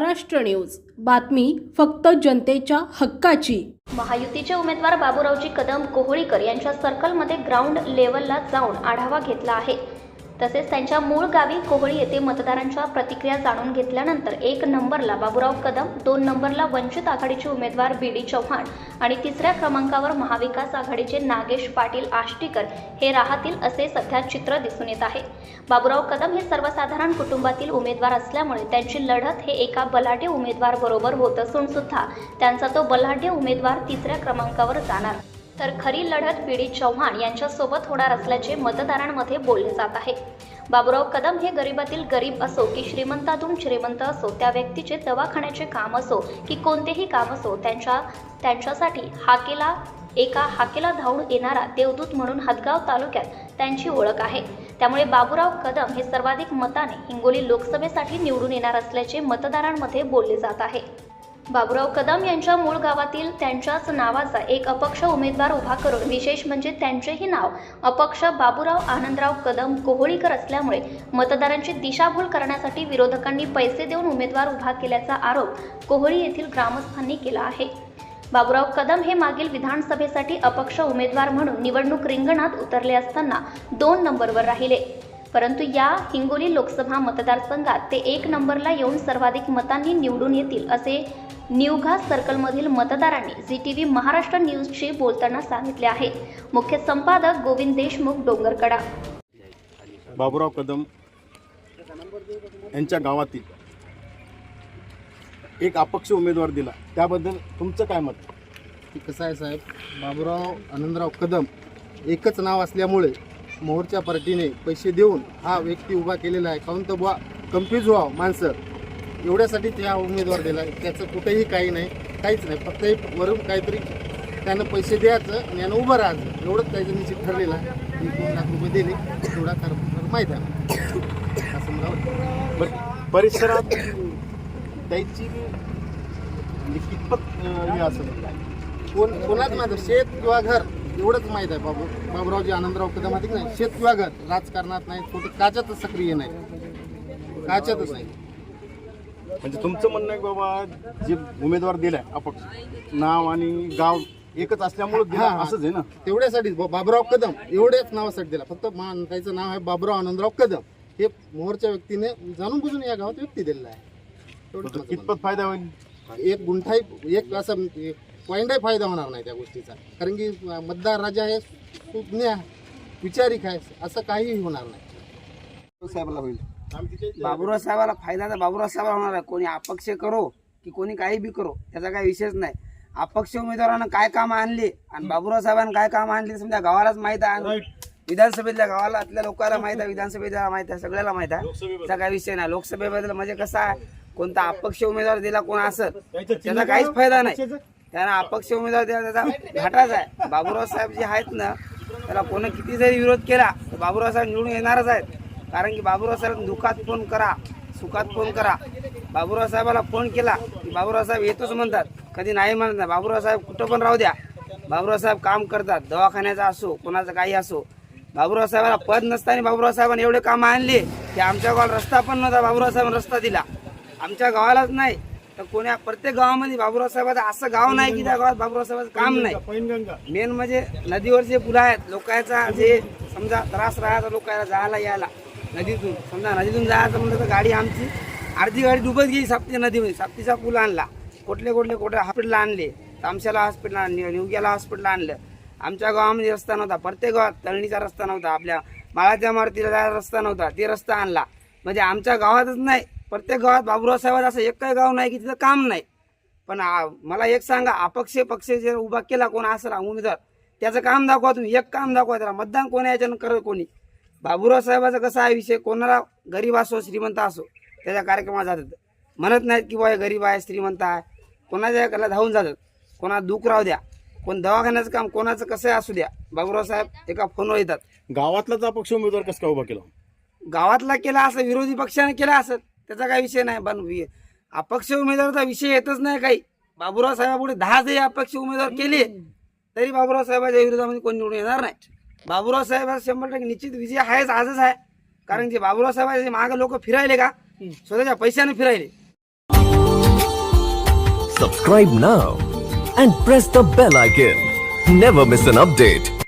Maharashtra news. बातमी फक्त जनतेच्या हक्काची. महायुतीचे उमेदवार बाबूरावजी कदम कोहळीकर यांच्या सर्कलमध्ये ग्राउंड लेवलला जाऊन आढावा घेतला आहे. तसेच त्यांच्या मूळ गावी कोहळी येथे मतदारांच्या प्रतिक्रिया जाणून घेतल्यानंतर एक नंबरला बाबुराव कदम दोन नंबरला वंचित आघाडीचे उमेदवार बी डी चव्हाण आणि तिसऱ्या क्रमांकावर महाविकास आघाडीचे नागेश पाटील आष्टीकर हे राहतील असे सध्या चित्र दिसून येत आहे. बाबुराव कदम हे सर्वसाधारण कुटुंबातील उमेदवार असल्यामुळे त्यांची लढत हे एका बलाढ्य उमेदवार बरोबर होत असून सुद्धा त्यांचा तो बलाढ्य उमेदवार तिसऱ्या क्रमांकावर जाणार. तर खरी लढत बीडी चव्हाण यांच्यासोबत होणार असल्याचे मतदारांमध्ये बोलले जात आहे. बाबुराव कदम हे गरिबातील गरीब असो की श्रीमंतातून श्रीमंत असो त्या व्यक्तीचे दवाखान्याचे काम असो की कोणतेही काम असो त्यांच्या त्यांच्यासाठी हाकेला एका हाकेला धावून येणारा देवदूत म्हणून हदगाव तालुक्यात त्यांची ओळख आहे. त्यामुळे बाबुराव कदम हे सर्वाधिक मताने हिंगोली लोकसभेसाठी निवडून येणार असल्याचे मतदारांमध्ये बोलले जात आहे. बाबुराव कदम यांच्या मूळ गावातील त्यांच्याच नावाचा एक अपक्ष उमेदवार उभा करून विशेष म्हणजे त्यांचेही नाव अपक्ष बाबुराव आनंदराव कदम कोहळीकर असल्यामुळे मतदारांची दिशाभूल करण्यासाठी विरोधकांनी पैसे देऊन उमेदवार उभा केल्याचा आरोप कोहळी येथील ग्रामस्थांनी केला आहे. बाबुराव कदम हे मागील विधानसभेसाठी अपक्ष उमेदवार म्हणून निवडणूक रिंगणात उतरले असताना दोन नंबरवर राहिले. परंतु या हिंगोली लोकसभा मतदारसंघात ते एक नंबरला येऊन सर्वाधिक मतांनी निवडून येतील असे निवघा सर्कलमधील मतदारांनी झी टी व्ही महाराष्ट्र न्यूजशी बोलताना सांगितले आहे. मुख्य संपादक गोविंद देशमुख डोंगरकडा. बाबुराव कदम यांच्या गावातील एक अपक्ष उमेदवार दिला. त्याबद्दल तुमचं काय मत? की कसं आहे साहेब बाबूराव आनंदराव कदम एकच नाव असल्यामुळे मोहरच्या पार्टीने पैसे देऊन हा व्यक्ती उभा केलेला आहे. काहून तर बुवा कन्फ्यूज व्हावं माणसं. एवढ्यासाठी ते हा उमेदवार दिला त्याचं कुठेही काही नाही काहीच नाही. फक्त एक वरून काहीतरी त्यानं पैसे द्यायचं आणि यानं उभं राहायचं. एवढंच त्याचं निश्चित ठरलेलं आहे. की दोन लाख रुपये दिले. तेवढा तर माहीत आहे. असं मला वाटतं. बरं परिसरात त्याची कितपत हे असेल कोण कोणाच माहिती शेत किंवा घर? एवढंच माहीत आहे बाबू. बाबूरावजी आनंदराव कदम अधिक नाही? शेत किंवा घर राजकारणात नाही कुठं काच्यातच सक्रिय नाही काच्यातच नाही म्हणजे तुमचं म्हणणं आहे की बाबा जे उमेदवार दिलाय अपक्ष नाव आणि गाव एकच असल्यामुळे दिला हा, हा. असंच आहे ना? तेवढ्यासाठीच बा- बाबूराव कदम एवढ्याच नावासाठी दिला. फक्त मान त्याचं नाव आहे बाबूराव आनंदराव कदम. हे मोहरच्या व्यक्तीने जाणून बुजून या गावात व्यक्ती दिलेला आहे. एवढंच तर माझं कितपत फायदा होईल? म्हणणं. एक गुंठाही एक असं पॉईंटही फायदा होणार नाही त्या गोष्टीचा. कारण की मतदार राजा हे सुज्ञ विचारिक आहे असं काहीही होणार नाही. साहेबाला होईल. बाबुराव साहेबाला फायदा तर बाबुराव साहेबाला होणार आहे. कोणी अपक्ष करो की कोणी काही बी करो त्याचा काही विषयच नाही. अपक्ष उमेदवारानं काय काम आणली आणि बाबुराव साहेबांना काय काम आणली समजा गावालाच माहीत आहे. आणि विधानसभेतल्या गावाला लोकांना माहीत आहे विधानसभेला माहीत आहे सगळ्याला माहीत आहे. त्याचा काही विषय नाही. लोकसभेबद्दल म्हणजे कसं आहे कोणता अपक्ष उमेदवार दिला कोण असत त्याचा काहीच फायदा नाही. त्यांना अपक्ष उमेदवार त्याचा घाटाच आहे. बाबूराव साहेब जे आहेत ना त्याला कोणी किती जरी विरोध केला तर बाबूराव साहेब निवडून येणारच आहेत. कारण की बाबूराव साहेब दुःखात फोन करा सुखात फोन करा. बाबूराव साहेबाला फोन केला की बाबूराव साहेब येतोच म्हणतात. कधी नाही म्हणत नाही. बाबुराव साहेब कुठं पण राहू द्या. बाबूराव साहेब काम करतात दवाखान्याचा असो कोणाचं काही असो. बाबूराव साहेबाला पद नसताना बाबूराव साहेबांनी एवढे कामं आणले की आमच्या गावाला रस्ता पण नव्हता. बाबूराव साहेबांनी रस्ता दिला. आमच्या गावालाच नाही. तर कोण्या प्रत्येक गावामध्ये बाबुराव साहेबाचं असं गाव नाही की त्या गावात बाबुराव साहेबाचं काम नाही. मेन म्हणजे नदीवर जे पुलं आहेत. लोकांचा जे समजा त्रास राहायचा लोकांना जायला यायला. नदीतून. समजा नदीतून जायचं म्हणलं तर गाडी आमची. अर्धी गाडी डुबत गेली साप्ती नदीमध्ये. साप्तीचा पूल आणला. कुठले कुठले कुठे हॉस्पिटल आणले. तामशाला हॉस्पिटल आणले. निवग्याला हॉस्पिटल आणलं. आमच्या गावामध्ये रस्ता नव्हता. प्रत्येक गावात तळणीचा रस्ता नव्हता. आपल्या माळाच्या मारुतीला जायला रस्ता नव्हता. ते रस्ता आणला. म्हणजे आमच्या गावातच नाही. प्रत्येक गावात बाबुराव साहेबाचं असं एक काही गाव नाही की तिथं काम नाही. पण मला एक सांगा अपक्ष पक्ष जर उभा केला कोण असेल उमेदवार त्याचं काम दाखवा तुम्ही एक काम दाखवा त्याला मतदान कोणी याच्यानं करत कोणी? बाबुराव साहेबाचा कसा आहे विषय? कोणाला गरीब असो श्रीमंत असो त्याच्या कार्यक्रमात जातात. म्हणत नाहीत की बाय गरीब आहे श्रीमंत आहे. कोणाच्या याला धावून जातात. कोणाला दुःख राहू द्या. कोण दवाखान्याचं काम कोणाचं कसं असू द्या. बाबुराव साहेब एका फोनवर येतात. गावातलाच अपक्ष उमेदवार कसं काय उभा केला? गावातला केला असं विरोधी पक्षाने केला असत त्याचा काही विषय नाही पण अपक्ष उमेदवाराचा विषय येतच नाही काही. बाबुराव साहेबापुढे दहा जरी अपक्ष उमेदवार केले तरी बाबुराव साहेबाच्या विरोधामध्ये कोणी निवडून येणार नाही. बाबुराव साहेब हा शंभर टक्के निश्चित विजय आहेच आजच आहे. कारण की बाबुराव साहेबांचे मागे लोक फिरायले का? स्वतःच्या पैशाने फिरायले. Subscribe now and press the bell icon. Never miss an update.